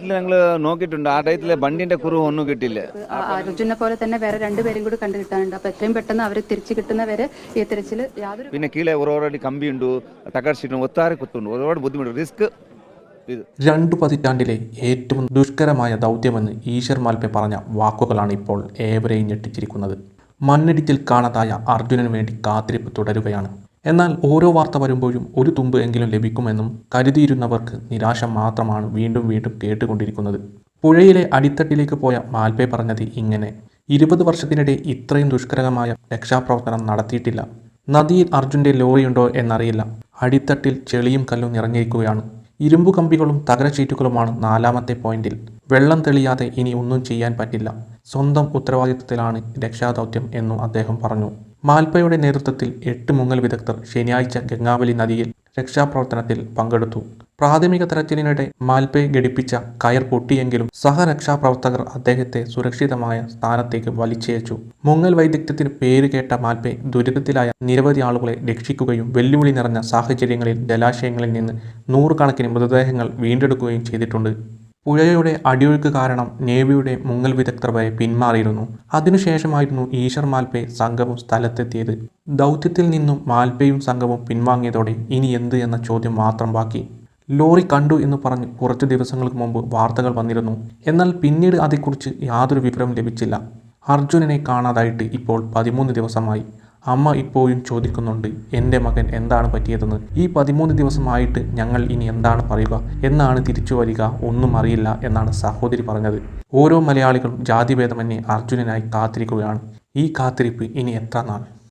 ടയത്തിൽ ഞങ്ങൾ നോക്കിയിട്ടുണ്ട്. ആ ടയത്തിലെ ബണ്ടിന്റെ കുറവ് ഒന്നും കിട്ടില്ല അർജുനെ പോലെ തന്നെ വേറെ രണ്ടുപേരും കൂടി കണ്ടു കിട്ടാനുണ്ട്. അപ്പൊ എത്രയും പെട്ടെന്ന് അവർ തിരിച്ചു കിട്ടുന്നവരെ ഈ തിരച്ചിൽ യാതൊരു പിന്നെ കീഴെ ഒരുപാട് കമ്പി ഉണ്ട് തകർച്ചിട്ടുണ്ട് ഒത്താരെ കുത്തുണ്ട്. ഒരുപാട് ബുദ്ധിമുട്ട് റിസ്ക് ഇത്. രണ്ടു പതിറ്റാണ്ടിലെ ഏറ്റവും ദുഷ്കരമായ ദൗത്യമെന്ന് ഈശ്വർ മാൽപ്പെ പറഞ്ഞ വാക്കുകളാണ് ഇപ്പോൾ ഏവരെയും ഞെട്ടിച്ചിരിക്കുന്നത്. മണ്ണിടിച്ചിൽ കാണാതായ അർജുനന് വേണ്ടി കാത്തിരിപ്പ് തുടരുകയാണ്. എന്നാൽ ഓരോ വാർത്ത വരുമ്പോഴും ഒരു തുമ്പ് എങ്കിലും ലഭിക്കുമെന്നും കരുതിയിരുന്നവർക്ക് നിരാശ മാത്രമാണ് വീണ്ടും വീണ്ടും കേട്ടുകൊണ്ടിരിക്കുന്നത്. പുഴയിലെ അടിത്തട്ടിലേക്ക് പോയ മാൽപേ പറഞ്ഞത് ഇങ്ങനെ ഇരുപത് വർഷത്തിനിടെ ഇത്രയും ദുഷ്കരമായ രക്ഷാപ്രവർത്തനം നടത്തിയിട്ടില്ല. നദിയിൽ അർജുന്റെ ലോറിയുണ്ടോ എന്നറിയില്ല. അടിത്തട്ടിൽ ചെളിയും കല്ലും നിറഞ്ഞിരിക്കുകയാണ്. ഇരുമ്പു കമ്പികളും തകര ഷീറ്റുകളുമാണ് നാലാമത്തെ പോയിന്റിൽ. വെള്ളം തെളിയാതെ ഇനി ഒന്നും ചെയ്യാൻ പറ്റില്ല. സ്വന്തം ഉത്തരവാദിത്തത്തിലാണ് രക്ഷാദൗത്യം എന്നും അദ്ദേഹം പറഞ്ഞു. മാൽപ്പയുടെ നേതൃത്വത്തിൽ എട്ട് മുങ്ങൽ വിദഗ്ധർ ശനിയാഴ്ച ഗംഗാവലി നദിയിൽ രക്ഷാപ്രവർത്തനത്തിൽ പങ്കെടുത്തു. പ്രാഥമിക തെരച്ചിലിനിടെ മാൽപേ ഘടിപ്പിച്ച കയർ പൊട്ടിയെങ്കിലും സഹരക്ഷാപ്രവർത്തകർ അദ്ദേഹത്തെ സുരക്ഷിതമായ സ്ഥാനത്തേക്ക് വലിച്ചയച്ചു. മുങ്ങൽ വൈദഗ്ധ്യത്തിന് പേര് കേട്ട മാൽപേ ദുരിതത്തിലായ നിരവധി ആളുകളെ രക്ഷിക്കുകയും വെല്ലുവിളി നിറഞ്ഞ സാഹചര്യങ്ങളിൽ ജലാശയങ്ങളിൽ നിന്ന് നൂറുകണക്കിന് മൃതദേഹങ്ങൾ വീണ്ടെടുക്കുകയും ചെയ്തിട്ടുണ്ട്. പുഴയുടെ അടിയൊഴുക്ക് കാരണം നേവിയുടെ മുങ്ങൽ വിദഗ്ധർ വരെ പിന്മാറിയിരുന്നു. അതിനുശേഷമായിരുന്നു ഈശ്വർ മാൽപേ സംഘവും സ്ഥലത്തെത്തിയത്. ദൗത്യത്തിൽ നിന്നും മാൽപേയും സംഘവും പിൻവാങ്ങിയതോടെ ഇനി എന്ത് എന്ന ചോദ്യം മാത്രം ബാക്കി. ലോറി കണ്ടു എന്ന് പറഞ്ഞ് കുറച്ച് ദിവസങ്ങൾക്ക് മുമ്പ് വാർത്തകൾ വന്നിരുന്നു. എന്നാൽ പിന്നീട് അതേക്കുറിച്ച് യാതൊരു വിവരവും ലഭിച്ചില്ല. അർജുനനെ കാണാതായിട്ട് ഇപ്പോൾ പതിമൂന്ന് ദിവസമായി. അമ്മ ഇപ്പോഴും ചോദിക്കുന്നുണ്ട് എന്റെ മകൻ എന്താണ് പറ്റിയതെന്ന്? ഈ പതിമൂന്ന് ദിവസമായിട്ട് ഞങ്ങൾ ഇനി എന്താണ് പറയുക? എന്നാണ് തിരിച്ചു വരിക ഒന്നും അറിയില്ല എന്നാണ് സഹോദരി പറഞ്ഞത്. ഓരോ മലയാളികളും ജാതിഭേദമന്യേ അർജുനനായി കാത്തിരിക്കുകയാണ്. ഈ കാത്തിരിപ്പ് ഇനി എത്ര നാൾ?